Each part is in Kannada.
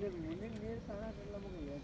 ಅಲ್ಲಿ ಮುಂದಿನ ನೀರು ಕಾಣಕ್ಕಿಲ್ಲ ನಮಗೆ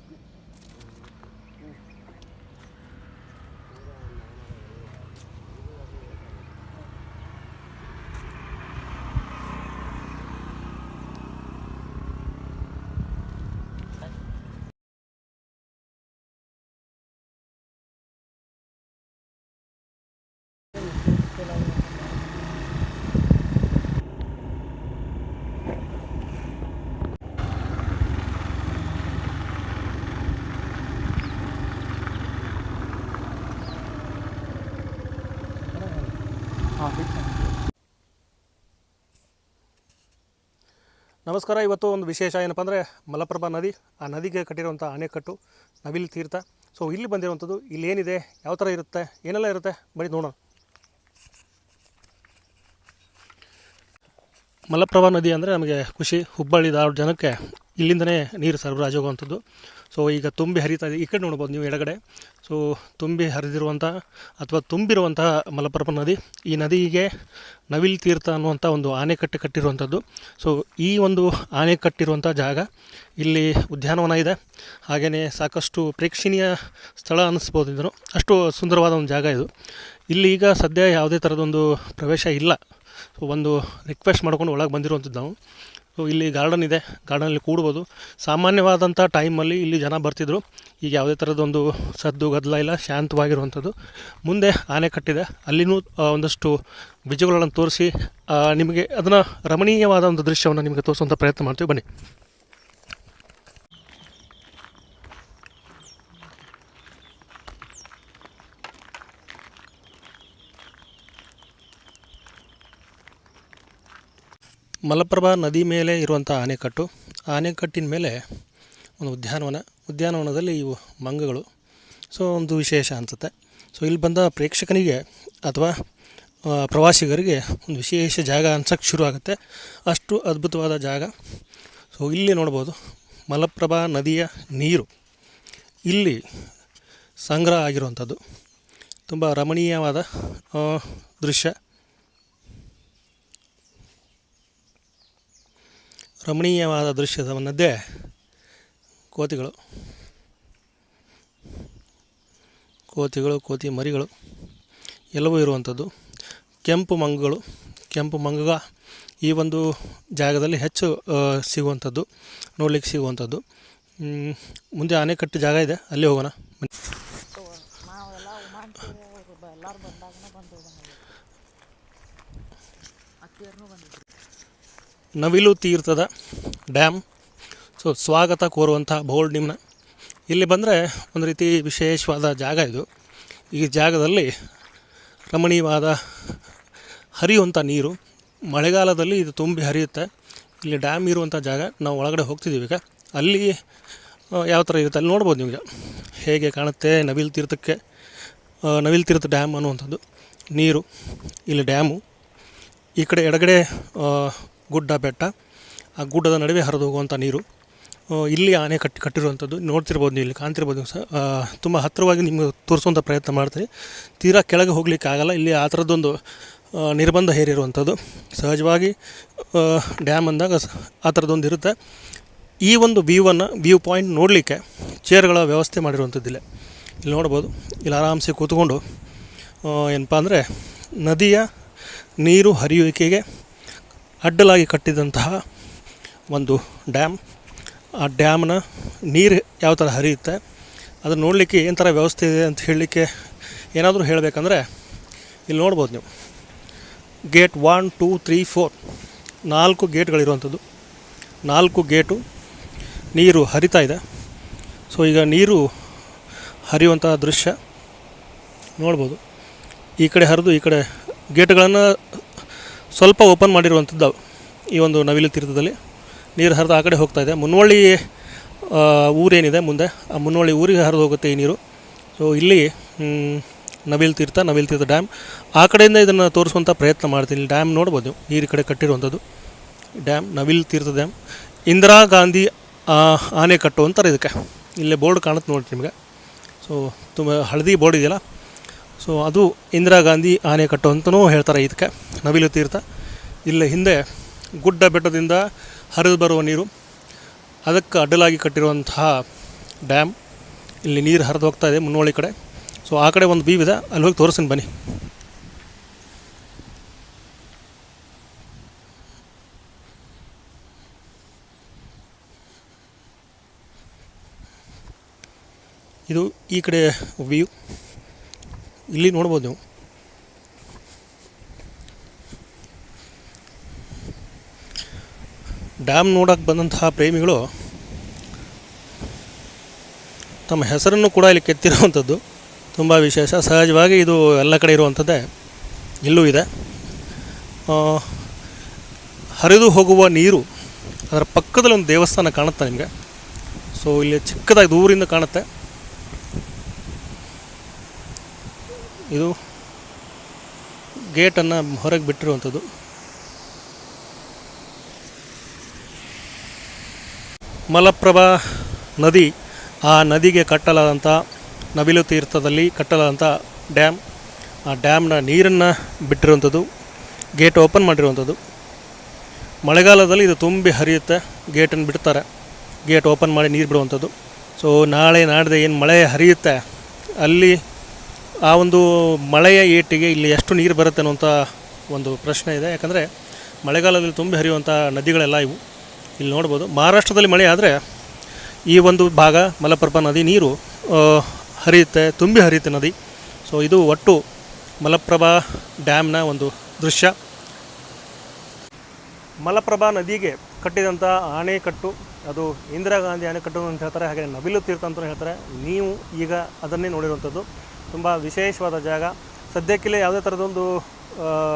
ನಮಸ್ಕಾರ. ಇವತ್ತು ಒಂದು ವಿಶೇಷ ಏನಪ್ಪ ಅಂದರೆ ಮಲಪ್ರಭಾ ನದಿ, ಆ ನದಿಗೆ ಕಟ್ಟಿರುವಂಥ ಅಣೆಕಟ್ಟು ನವಿಲು ತೀರ್ಥ. ಸೊ ಇಲ್ಲಿ ಬಂದಿರುವಂಥದ್ದು ಇಲ್ಲಿ ಏನಿದೆ, ಯಾವ ಥರ ಇರುತ್ತೆ, ಏನೆಲ್ಲ ಇರುತ್ತೆ ಬರೀ ನೋಡೋಣ. ಮಲಪ್ರಭಾ ನದಿ ಅಂದರೆ ನಮಗೆ ಖುಷಿ, ಹುಬ್ಬಳ್ಳಿ ಧಾರವಾಡ ಜನಕ್ಕೆ ಇಲ್ಲಿಂದನೇ ನೀರು ಸರಬರಾಜು ಆಗುವಂಥದ್ದು. ಸೊ ಈಗ ತುಂಬಿ ಹರಿತಾ ಇದೆ. ಈ ಕಡೆ ನೋಡ್ಬೋದು ನೀವು ಎಡಗಡೆ. ಸೊ ತುಂಬಿ ಹರಿದಿರುವಂಥ ಅಥವಾ ತುಂಬಿರುವಂತಹ ಮಲಪ್ರಭಾ ನದಿ, ಈ ನದಿಗೆ ನವಿಲ್ ತೀರ್ಥ ಅನ್ನುವಂಥ ಒಂದು ಆನೆಕಟ್ಟೆ ಕಟ್ಟಿರುವಂಥದ್ದು. ಸೊ ಈ ಒಂದು ಆನೆ ಕಟ್ಟಿರುವಂಥ ಜಾಗ ಇಲ್ಲಿ ಉದ್ಯಾನವನ ಇದೆ. ಹಾಗೆಯೇ ಸಾಕಷ್ಟು ಪ್ರೇಕ್ಷಣೀಯ ಸ್ಥಳ ಅನ್ನಿಸ್ಬೋದು ಇದನ್ನು. ಅಷ್ಟು ಸುಂದರವಾದ ಒಂದು ಜಾಗ ಇದು. ಇಲ್ಲಿ ಈಗ ಸದ್ಯ ಯಾವುದೇ ಥರದೊಂದು ಪ್ರವೇಶ ಇಲ್ಲ. ಸೊ ಒಂದು ರಿಕ್ವೆಸ್ಟ್ ಮಾಡ್ಕೊಂಡು ಒಳಗೆ ಬಂದಿರುವಂಥದ್ದು ನಾವು. ಇಲ್ಲಿ ಗಾರ್ಡನ್ ಇದೆ. ಗಾರ್ಡನಲ್ಲಿ ಕೂಡ್ಬೋದು. ಸಾಮಾನ್ಯವಾದಂಥ ಟೈಮಲ್ಲಿ ಇಲ್ಲಿ ಜನ ಬರ್ತಿದ್ರು. ಈಗ ಯಾವುದೇ ಥರದೊಂದು ಸದ್ದು, ಗದ್ದಲ ಇಲ್ಲ. ಶಾಂತವಾಗಿರುವಂಥದ್ದು. ಮುಂದೆ ಆನೆ ಕಟ್ಟಿದೆ. ಅಲ್ಲಿನೂ ಒಂದಷ್ಟು ಬೀಜಗಳನ್ನು ತೋರಿಸಿ ನಿಮಗೆ ಅದನ್ನು ರಮಣೀಯವಾದ ಒಂದು ದೃಶ್ಯವನ್ನು ನಿಮಗೆ ತೋರಿಸುವಂಥ ಪ್ರಯತ್ನ ಮಾಡ್ತೀವಿ. ಬನ್ನಿ. ಮಲಪ್ರಭಾ ನದಿ ಮೇಲೆ ಇರುವಂಥ ಆನೆಕಟ್ಟು, ಆನೆಕಟ್ಟಿನ ಮೇಲೆ ಒಂದು ಉದ್ಯಾನವನ. ಉದ್ಯಾನವನದಲ್ಲಿ ಇವು ಮಂಗಗಳು. ಸೊ, ಒಂದು ವಿಶೇಷ ಅನಿಸುತ್ತೆ. ಸೊ, ಇಲ್ಲಿ ಬಂದ ಪ್ರೇಕ್ಷಕನಿಗೆ ಅಥವಾ ಪ್ರವಾಸಿಗರಿಗೆ ಒಂದು ವಿಶೇಷ ಜಾಗ ಅನ್ಸೋಕ್ಕೆ ಶುರು ಆಗುತ್ತೆ. ಅಷ್ಟು ಅದ್ಭುತವಾದ ಜಾಗ. ಸೊ, ಇಲ್ಲಿ ನೋಡ್ಬೋದು, ಮಲಪ್ರಭಾ ನದಿಯ ನೀರು. ಇಲ್ಲಿ ಸಂಗ್ರಹ ಆಗಿರುವಂಥದ್ದು. ತುಂಬ ರಮಣೀಯವಾದ ದೃಶ್ಯ. ರಮಣೀಯವಾದ ದೃಶ್ಯದವನ್ನದ್ದೇ ಕೋತಿಗಳು. ಕೋತಿಗಳು, ಕೋತಿ ಮರಿಗಳು, ಎಲ್ಲವೂ ಇರುವಂಥದ್ದು. ಕೆಂಪು ಮಂಗಗಳು, ಕೆಂಪು ಮಂಗ ಈ ಒಂದು ಜಾಗದಲ್ಲಿ ಹೆಚ್ಚು ಸಿಗುವಂಥದ್ದು, ನೋಡಲಿಕ್ಕೆ ಸಿಗುವಂಥದ್ದು. ಮುಂದೆ ಅಣೆಕಟ್ಟು ಜಾಗ ಇದೆ, ಅಲ್ಲಿ ಹೋಗೋಣ. ನವಿಲು ತೀರ್ಥದ ಡ್ಯಾಮ್. ಸೊ, ಸ್ವಾಗತ ಕೋರುವಂಥ ಬೋಲ್ಡ್ ನಿಮ್ಮನ್ನ ಇಲ್ಲಿ ಬಂದರೆ ಒಂದು ರೀತಿ ವಿಶೇಷವಾದ ಜಾಗ ಇದು. ಈ ಜಾಗದಲ್ಲಿ ರಮಣೀಯವಾದ ಹರಿಯುವಂಥ ನೀರು. ಮಳೆಗಾಲದಲ್ಲಿ ಇದು ತುಂಬಿ ಹರಿಯುತ್ತೆ. ಇಲ್ಲಿ ಡ್ಯಾಮ್ ಇರುವಂಥ ಜಾಗ. ನಾವು ಒಳಗಡೆ ಹೋಗ್ತಿದ್ದೀವಿ ಈಗ. ಅಲ್ಲಿ ಯಾವ ಥರ ಇರುತ್ತೆ ಅಲ್ಲಿ ನೋಡ್ಬೋದು ನಿಮಗೆ. ಹೇಗೆ ಕಾಣುತ್ತೆ ನವಿಲು ತೀರ್ಥಕ್ಕೆ ನವಿಲು ತೀರ್ಥ ಡ್ಯಾಮ್ ಅನ್ನುವಂಥದ್ದು. ನೀರು, ಇಲ್ಲಿ ಡ್ಯಾಮು. ಈ ಕಡೆ ಎಡಗಡೆ ಗುಡ್ಡ ಬೆಟ್ಟ, ಆ ಗುಡ್ಡದ ನಡುವೆ ಹರಿದು ಹೋಗುವಂಥ ನೀರು. ಇಲ್ಲಿ ಆನೆ ಕಟ್ಟಿ ಕಟ್ಟಿರುವಂಥದ್ದು ನೋಡ್ತಿರ್ಬೋದು ನೀವು ಇಲ್ಲಿ ಕಾಣ್ತಿರ್ಬೋದು ಸಹ. ತುಂಬ ಹತ್ತಿರವಾಗಿ ನಿಮಗೆ ತೋರಿಸುವಂಥ ಪ್ರಯತ್ನ ಮಾಡ್ತೀನಿ. ತೀರಾ ಕೆಳಗೆ ಹೋಗ್ಲಿಕ್ಕೆ ಆಗಲ್ಲ. ಇಲ್ಲಿ ಆ ಥರದ್ದೊಂದು ನಿರ್ಬಂಧ ಹೇರಿರುವಂಥದ್ದು ಸಹಜವಾಗಿ ಡ್ಯಾಮ್ ಅಂದಾಗ ಆ ಥರದ್ದೊಂದು ಇರುತ್ತೆ. ಈ ಒಂದು ವ್ಯೂವನ್ನು, ವ್ಯೂ ಪಾಯಿಂಟ್ ನೋಡಲಿಕ್ಕೆ ಚೇರ್ಗಳ ವ್ಯವಸ್ಥೆ ಮಾಡಿರುವಂಥದ್ದಿಲ್ಲ ಇಲ್ಲಿ ನೋಡ್ಬೋದು. ಇಲ್ಲಿ ಆರಾಮ್ಸೆ ಕೂತ್ಕೊಂಡು ಏನಪ್ಪ ಅಂದರೆ ನದಿಯ ನೀರು ಹರಿಯುವಿಕೆಗೆ ಅಡ್ಡಲಾಗಿ ಕಟ್ಟಿದಂತಹ ಒಂದು ಡ್ಯಾಮ್. ಆ ಡ್ಯಾಮ್ನ ನೀರು ಯಾವ ಥರ ಹರಿಯುತ್ತೆ, ಅದನ್ನು ನೋಡಲಿಕ್ಕೆ ಏನು ಥರ ವ್ಯವಸ್ಥೆ ಇದೆ ಅಂತ ಹೇಳಲಿಕ್ಕೆ ಏನಾದರೂ ಹೇಳಬೇಕಂದ್ರೆ ಇಲ್ಲಿ ನೋಡ್ಬೋದು ನೀವು. Gate one, two, three, four, ನಾಲ್ಕು ಗೇಟ್ಗಳಿರುವಂಥದ್ದು. ನಾಲ್ಕು ಗೇಟು ನೀರು ಹರಿತಾ ಇದೆ. ಸೊ, ಈಗ ನೀರು ಹರಿಯುವಂತಹ ದೃಶ್ಯ ನೋಡ್ಬೋದು. ಈ ಕಡೆ ಹರಿದು ಈ ಕಡೆ ಗೇಟ್ಗಳನ್ನು ಸ್ವಲ್ಪ ಓಪನ್ ಮಾಡಿರುವಂಥದ್ದು ಈ ಒಂದು ನವಿಲು ತೀರ್ಥದಲ್ಲಿ. ನೀರು ಹರಿದು ಆ ಕಡೆ ಹೋಗ್ತಾ ಇದೆ. ಮುನ್ನೋಳಿ ಊರೇನಿದೆ ಮುಂದೆ, ಆ ಮುನ್ನೋಳ್ಳಿ ಊರಿಗೆ ಹರಿದು ಹೋಗುತ್ತೆ ಈ ನೀರು. ಸೊ ಇಲ್ಲಿ ನವಿಲು ತೀರ್ಥ, ನವಿಲ್ ತೀರ್ಥ ಡ್ಯಾಮ್. ಆ ಕಡೆಯಿಂದ ಇದನ್ನು ತೋರಿಸುವಂಥ ಪ್ರಯತ್ನ ಮಾಡ್ತೀನಿ. ಡ್ಯಾಮ್ ನೋಡ್ಬೋದು ನೀರು ಕಡೆ ಕಟ್ಟಿರುವಂಥದ್ದು. Dam, Navil Teertha dam. Indira Gandhi ಆನೆ ಕಟ್ಟು ಅಂತಾರೆ ಇದಕ್ಕೆ. ಇಲ್ಲೇ ಬೋರ್ಡ್ ಕಾಣುತ್ತೆ ನೋಡಿ ನಿಮಗೆ. ಸೊ ತುಂಬ ಹಳದಿ ಬೋರ್ಡ್ ಇದೆಯಲ್ಲ ಸೊ ಅದು ಇಂದಿರಾ ಗಾಂಧಿ ಆನೆಕಟ್ಟು ಅಂತಲೂ ಹೇಳ್ತಾರೆ ಇದಕ್ಕೆ. ನವಿಲು ತೀರ್ಥ. ಇಲ್ಲಿ ಹಿಂದೆ ಗುಡ್ಡ ಬೆಟ್ಟದಿಂದ ಹರಿದು ಬರುವ ನೀರು, ಅದಕ್ಕೆ ಅಡ್ಡಲಾಗಿ ಕಟ್ಟಿರುವಂತಹ ಡ್ಯಾಮ್. ಇಲ್ಲಿ ನೀರು ಹರಿದು ಹೋಗ್ತಾ ಇದೆ ಮುನ್ನೋಳಿ ಕಡೆ. ಸೊ ಆ ಕಡೆ ಒಂದು ಬೀವಿದೆ ಅಲ್ಲಿ ಹೋಗಿ ತೋರಿಸ್ತೀನಿ ಬನ್ನಿ. ಇದು ಈ ಕಡೆ ವ್ಯೂ ಇಲ್ಲಿ ನೋಡ್ಬೋದು ನೀವು. ಡ್ಯಾಮ್ ನೋಡೋಕ್ಕೆ ಬಂದಂತಹ ಪ್ರೇಮಿಗಳು ತಮ್ಮ ಹೆಸರನ್ನು ಕೂಡ ಇಲ್ಲಿ ಕೆತ್ತಿರುವಂಥದ್ದು. ತುಂಬ ವಿಶೇಷ. ಸಹಜವಾಗಿ ಇದು ಎಲ್ಲ ಕಡೆ ಇರುವಂಥದ್ದೇ. ಇಲ್ಲೂ ಇದೆ. ಹರಿದು ಹೋಗುವ ನೀರು ಅದರ ಪಕ್ಕದಲ್ಲಿ ಒಂದು ದೇವಸ್ಥಾನ ಕಾಣುತ್ತೆ ನಿಮಗೆ. ಸೊ ಇಲ್ಲಿ ಚಿಕ್ಕದಾಗಿ ದೂರಿಂದ ಕಾಣುತ್ತೆ. ಇದು ಗೇಟನ್ನು ಹೊರಗೆ ಬಿಟ್ಟಿರುವಂಥದ್ದು. ಮಲಪ್ರಭಾ ನದಿ, ಆ ನದಿಗೆ ಕಟ್ಟಲಾದಂಥ ನವಿಲು ತೀರ್ಥದಲ್ಲಿ ಕಟ್ಟಲಾದಂಥ ಡ್ಯಾಮ್. ಆ ಡ್ಯಾಮ್ನ ನೀರನ್ನು ಬಿಟ್ಟಿರುವಂಥದ್ದು, ಗೇಟ್ ಓಪನ್ ಮಾಡಿರುವಂಥದ್ದು. ಮಳೆಗಾಲದಲ್ಲಿ ಇದು ತುಂಬಿ ಹರಿಯುತ್ತೆ, ಗೇಟನ್ನು ಬಿಡ್ತಾರೆ. ಗೇಟ್ ಓಪನ್ ಮಾಡಿ ನೀರು ಬಿಡುವಂಥದ್ದು. ಸೊ ನಾಳೆ ನಾಡಿದೆ ಏನು ಮಳೆ ಹರಿಯುತ್ತೆ, ಅಲ್ಲಿ ಆ ಒಂದು ಮಳೆಯ ಏಟಿಗೆ ಇಲ್ಲಿ ಎಷ್ಟು ನೀರು ಬರುತ್ತೆ ಅನ್ನುವಂಥ ಒಂದು ಪ್ರಶ್ನೆ ಇದೆ. ಯಾಕಂದರೆ ಮಳೆಗಾಲದಲ್ಲಿ ತುಂಬಿ ಹರಿಯುವಂಥ ನದಿಗಳೆಲ್ಲ ಇವು. ಇಲ್ಲಿ ನೋಡ್ಬೋದು, ಮಹಾರಾಷ್ಟ್ರದಲ್ಲಿ ಮಳೆ ಆದರೆ ಈ ಒಂದು ಭಾಗ ಮಲಪ್ರಭಾ ನದಿ ನೀರು ಹರಿಯುತ್ತೆ, ತುಂಬಿ ಹರಿಯುತ್ತೆ ನದಿ. ಸೊ ಇದು ಒಟ್ಟು ಮಲಪ್ರಭಾ ಡ್ಯಾಮ್ನ ಒಂದು ದೃಶ್ಯ. ಮಲಪ್ರಭಾ ನದಿಗೆ ಕಟ್ಟಿದಂಥ ಆಣೆಕಟ್ಟು, ಅದು ಇಂದಿರಾ ಗಾಂಧಿ ಆಣೆಕಟ್ಟು ಅಂತ ಹೇಳ್ತಾರೆ, ಹಾಗೆ ನವಿಲು ತೀರ್ಥ ಅಂತ ಹೇಳ್ತಾರೆ. ನೀವು ಈಗ ಅದನ್ನೇ ನೋಡಿರುವಂಥದ್ದು. ತುಂಬ ವಿಶೇಷವಾದ ಜಾಗ. ಸದ್ಯಕ್ಕಿಲ್ಲಿ ಯಾವುದೇ ಥರದೊಂದು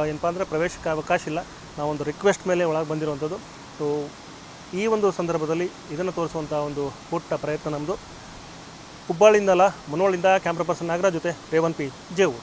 ಏನಪ್ಪ ಅಂದರೆ ಪ್ರವೇಶಕ್ಕೆ ಅವಕಾಶ ಇಲ್ಲ. ನಾವೊಂದು ರಿಕ್ವೆಸ್ಟ್ ಮೇಲೆ ಒಳಗೆ ಬಂದಿರುವಂಥದ್ದು. ಸೊ ಈ ಒಂದು ಸಂದರ್ಭದಲ್ಲಿ ಇದನ್ನು ತೋರಿಸುವಂಥ ಒಂದು ಪುಟ್ಟ ಪ್ರಯತ್ನ ನಮ್ಮದು ಹುಬ್ಬಳ್ಳಿಯಿಂದಲ್ಲ ಮನೋಳಿಂದ ಕ್ಯಾಮ್ರಾ ಪರ್ಸನ್ ನಾಗರಾಜ್ ಜೊತೆ ರೇವನ್ ಪಿ ಜೇವು